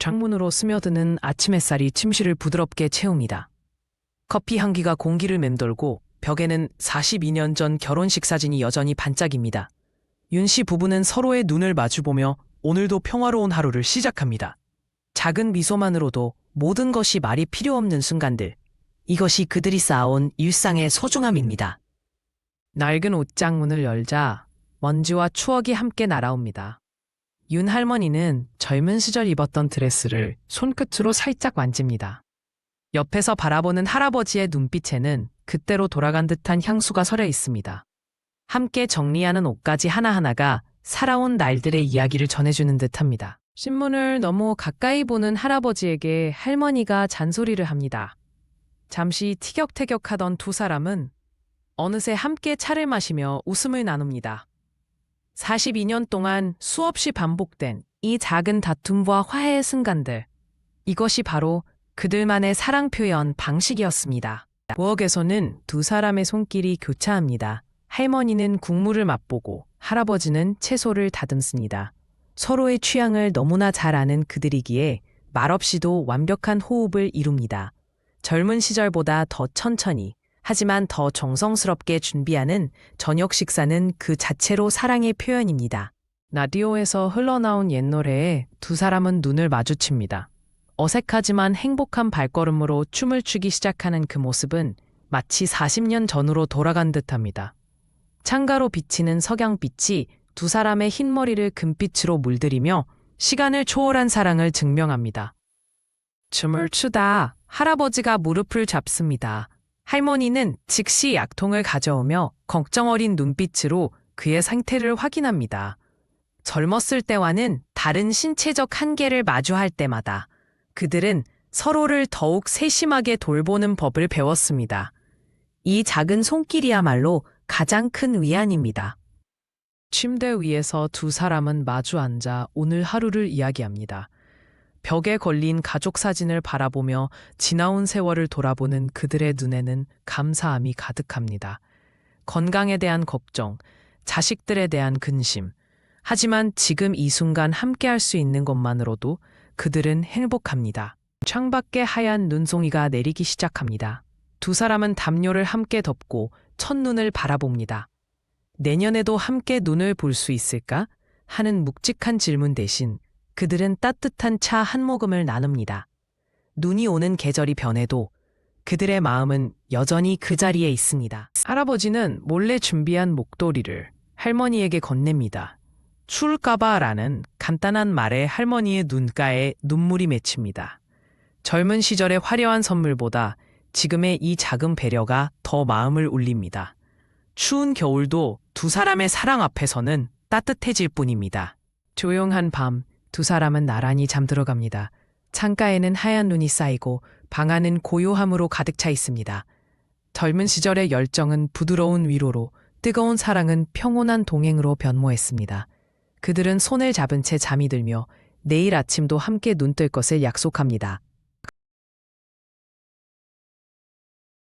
창문으로 스며드는 아침 햇살이 침실을 부드럽게 채웁니다. 커피 향기가 공기를 맴돌고 벽에는 42년 전 결혼식 사진이 여전히 반짝입니다. 윤 씨 부부는 서로의 눈을 마주보며 오늘도 평화로운 하루를 시작합니다. 작은 미소만으로도 모든 것이 말이 필요 없는 순간들. 이것이 그들이 쌓아온 일상의 소중함입니다. 낡은 옷장문을 열자 먼지와 추억이 함께 날아옵니다. 윤 할머니는 젊은 시절 입었던 드레스를 손끝으로 살짝 만집니다. 옆에서 바라보는 할아버지의 눈빛에는 그때로 돌아간 듯한 향수가 서려 있습니다. 함께 정리하는 옷까지 하나하나가 살아온 날들의 이야기를 전해주는 듯합니다. 신문을 너무 가까이 보는 할아버지에게 할머니가 잔소리를 합니다. 잠시 티격태격하던 두 사람은 어느새 함께 차를 마시며 웃음을 나눕니다. 42년 동안 수없이 반복된 이 작은 다툼과 화해의 순간들. 이것이 바로 그들만의 사랑 표현 방식이었습니다. 부엌에서는 두 사람의 손길이 교차합니다. 할머니는 국물을 맛보고 할아버지는 채소를 다듬습니다. 서로의 취향을 너무나 잘 아는 그들이기에 말없이도 완벽한 호흡을 이룹니다. 젊은 시절보다 더 천천히, 하지만 더 정성스럽게 준비하는 저녁 식사는 그 자체로 사랑의 표현입니다. 라디오에서 흘러나온 옛 노래에 두 사람은 눈을 마주칩니다. 어색하지만 행복한 발걸음으로 춤을 추기 시작하는 그 모습은 마치 40년 전으로 돌아간 듯합니다. 창가로 비치는 석양빛이 두 사람의 흰머리를 금빛으로 물들이며 시간을 초월한 사랑을 증명합니다. 춤을 추다 할아버지가 무릎을 잡습니다. 할머니는 즉시 약통을 가져오며 걱정 어린 눈빛으로 그의 상태를 확인합니다. 젊었을 때와는 다른 신체적 한계를 마주할 때마다 그들은 서로를 더욱 세심하게 돌보는 법을 배웠습니다. 이 작은 손길이야말로 가장 큰 위안입니다. 침대 위에서 두 사람은 마주 앉아 오늘 하루를 이야기합니다. 벽에 걸린 가족 사진을 바라보며 지나온 세월을 돌아보는 그들의 눈에는 감사함이 가득합니다. 건강에 대한 걱정, 자식들에 대한 근심. 하지만 지금 이 순간 함께할 수 있는 것만으로도 그들은 행복합니다. 창밖에 하얀 눈송이가 내리기 시작합니다. 두 사람은 담요를 함께 덮고 첫눈을 바라봅니다. 내년에도 함께 눈을 볼 수 있을까? 하는 묵직한 질문 대신 그들은 따뜻한 차 한 모금을 나눕니다. 눈이 오는 계절이 변해도 그들의 마음은 여전히 그 자리에 있습니다. 할아버지는 몰래 준비한 목도리를 할머니에게 건넵니다. 추울까봐라는 간단한 말에 할머니의 눈가에 눈물이 맺힙니다. 젊은 시절의 화려한 선물보다 지금의 이 작은 배려가 더 마음을 울립니다. 추운 겨울도 두 사람의 사랑 앞에서는 따뜻해질 뿐입니다. 조용한 밤, 두 사람은 나란히 잠들어갑니다. 창가에는 하얀 눈이 쌓이고 방 안은 고요함으로 가득 차 있습니다. 젊은 시절의 열정은 부드러운 위로로, 뜨거운 사랑은 평온한 동행으로 변모했습니다. 그들은 손을 잡은 채 잠이 들며 내일 아침도 함께 눈 뜰 것을 약속합니다.